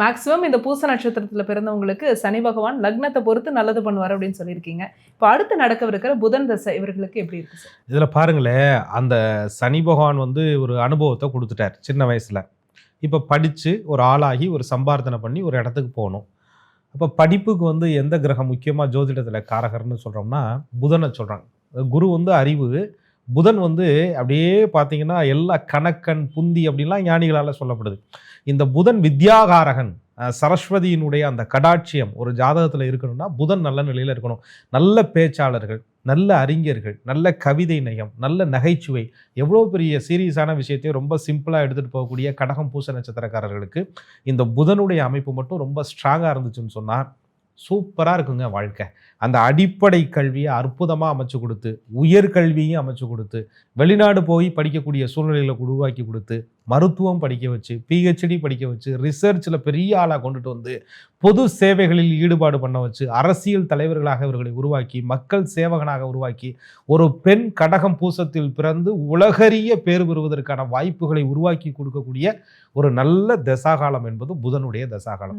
Maximum இந்த பூச நட்சத்திரத்தில் பிறந்தவங்களுக்கு சனி பகவான் லக்னத்தை பொறுத்து நல்லது பண்ணுவார் அப்படின்னு சொல்லியிருக்கீங்க. இப்போ அடுத்து நடக்கவிருக்கிற புதன் தசை இவர்களுக்கு எப்படி இருக்கு சார்? இதில் பாருங்களேன் அந்த சனி பகவான் வந்து ஒரு அனுபவத்தை கொடுத்துட்டார் சின்ன வயசில். இப்போ படித்து ஒரு ஆளாகி ஒரு சம்பார்த்தனை பண்ணி ஒரு இடத்துக்கு போகணும். அப்போ படிப்புக்கு வந்து எந்த கிரகம் முக்கியமாக ஜோதிடத்தில் காரகர்னு சொல்கிறோம்னா புதனை சொல்கிறாங்க குரு வந்து அறிவு புதன் வந்து அப்படியே பார்த்தீங்கன்னா எல்லா கணக்கன் புந்தி அப்படின்லாம் ஞானிகளால் சொல்லப்படுது. இந்த புதன் வித்யாகாரகன் சரஸ்வதியினுடைய அந்த கடாட்சியம் ஒரு ஜாதகத்தில் இருக்கணும்னா புதன் நல்ல நிலையில் இருக்கணும். நல்ல பேச்சாளர்கள் நல்ல அறிஞர்கள் நல்ல கவிதை நயம் நல்ல நகைச்சுவை எவ்வளோ பெரிய சீரியஸான விஷயத்தையும் ரொம்ப சிம்பிளாக எடுத்துகிட்டு போகக்கூடிய கடகம் பூச நட்சத்திரக்காரர்களுக்கு இந்த புதனுடைய அமைப்பு மட்டும் ரொம்ப ஸ்ட்ராங்காக இருந்துச்சுன்னு சொன்னால் சூப்பராக இருக்குங்க வாழ்க்கை. அந்த அடிப்படை கல்வியை அற்புதமாக அமைச்சு கொடுத்து உயர்கல்வியும் அமைச்சு கொடுத்து வெளிநாடு போய் படிக்கக்கூடிய சூழ்நிலைகளை உருவாக்கி கொடுத்து மருத்துவம் படிக்க வச்சு பிஹெச்டி படிக்க வச்சு ரிசர்ச்சில் பெரிய ஆளாக கொண்டுட்டு வந்து பொது சேவைகளில் ஈடுபாடு பண்ண வச்சு அரசியல் தலைவர்களாக இவர்களை உருவாக்கி மக்கள் சேவகனாக உருவாக்கி ஒரு பெண் கடகம் பூசத்தில் பிறந்து உலகறிய பேர் பெறுவதற்கான வாய்ப்புகளை உருவாக்கி கொடுக்கக்கூடிய ஒரு நல்ல தசாகாலம் என்பது புதனுடைய தசாகாலம்.